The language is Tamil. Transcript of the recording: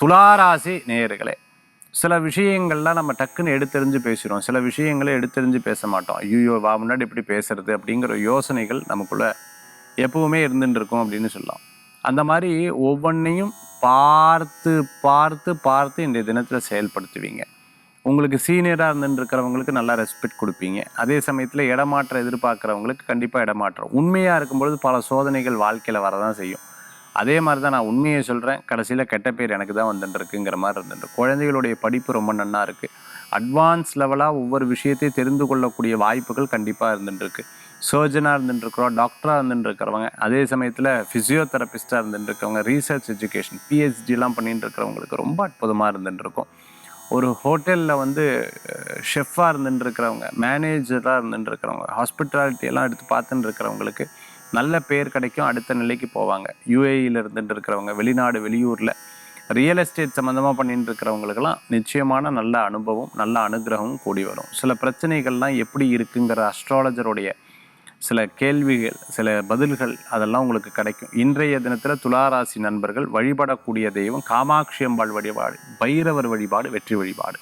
துளாராசி நேயர்களே சில விஷயங்கள்லாம் நம்ம டக்குன்னு எடுத்தெறிஞ்சு பேசுகிறோம் சில விஷயங்களை எடுத்தெறிஞ்சு பேச மாட்டோம். ஐயோ வா முன்னாடி இப்படி பேசுறது அப்படிங்கிற யோசனைகள் நமக்குள்ள எப்பவுமே இருந்துட்டு இருக்கும் அப்படின்னு சொல்லலாம். அந்த மாதிரி ஒவ்வொன்றையும் பார்த்து பார்த்து பார்த்து இன்றைய தினத்தில் செயல்படுத்துவீங்க. உங்களுக்கு சீனியராக இருந்துட்டு இருக்கிறவங்களுக்கு நல்லா ரெஸ்பெக்ட் கொடுப்பீங்க. அதே சமயத்தில் இடமாற்றம் எதிர்பார்க்குறவங்களுக்கு கண்டிப்பாக இடமாற்றம். உண்மையாக இருக்கும்பொழுது பல சோதனைகள் வாழ்க்கையில் வரதான் செய்யும். அதே மாதிரி தான் நான் உண்மையை சொல்கிறேன் கடைசியில் கெட்ட பேர் எனக்கு தான் வந்துட்டுருக்குங்கிற மாதிரி இருந்துட்டு குழந்தைகளுடைய படிப்பு ரொம்ப நன்னா இருக்குது அட்வான்ஸ் லெவலாக ஒவ்வொரு விஷயத்தையும் தெரிந்து கொள்ளக்கூடிய வாய்ப்புகள் கண்டிப்பாக இருந்துட்டுருக்கு சர்ஜனாக இருந்துட்டுருக்குறோம் டாக்டராக இருந்துட்டுருக்கிறவங்க அதே சமயத்தில் ஃபிசியோதெரபிஸ்ட்டாக இருந்துட்டுருக்கவங்க ரீசர்ச் எஜுகேஷன் பிஹெச்டிலாம் பண்ணிட்டு இருக்கிறவங்களுக்கு ரொம்ப அற்புதமாக இருந்துட்டுருக்கும் ஒரு ஹோட்டலில் வந்து ஷெஃபாக இருந்துட்டுருக்கிறவங்க மேனேஜராக இருந்துட்டுருக்கிறவங்க ஹாஸ்பிட்டாலிட்டியெல்லாம் எடுத்து பார்த்துட்டு இருக்கிறவங்களுக்கு நல்ல பேர் கிடைக்கும் அடுத்த நிலைக்கு போவாங்க. யூஏஇயில் இருந்துட்டு இருக்கிறவங்க வெளிநாடு வெளியூரில் ரியல் எஸ்டேட் சம்மந்தமாக பண்ணிட்டு இருக்கிறவங்களுக்கெல்லாம் நிச்சயமான நல்ல அனுபவம் நல்ல அனுகிரகமும் கூடி வரும். சில பிரச்சனைகள்லாம் எப்படி இருக்குங்கிற அஸ்ட்ராலஜருடைய சில கேள்விகள் சில பதில்கள் அதெல்லாம் உங்களுக்கு கிடைக்கும். இன்றைய தினத்தில் துளாராசி நண்பர்கள் வழிபடக்கூடிய தெய்வம் காமாட்சி அம்பாள் வழிபாடு பைரவர் வழிபாடு வெற்றி வழிபாடு.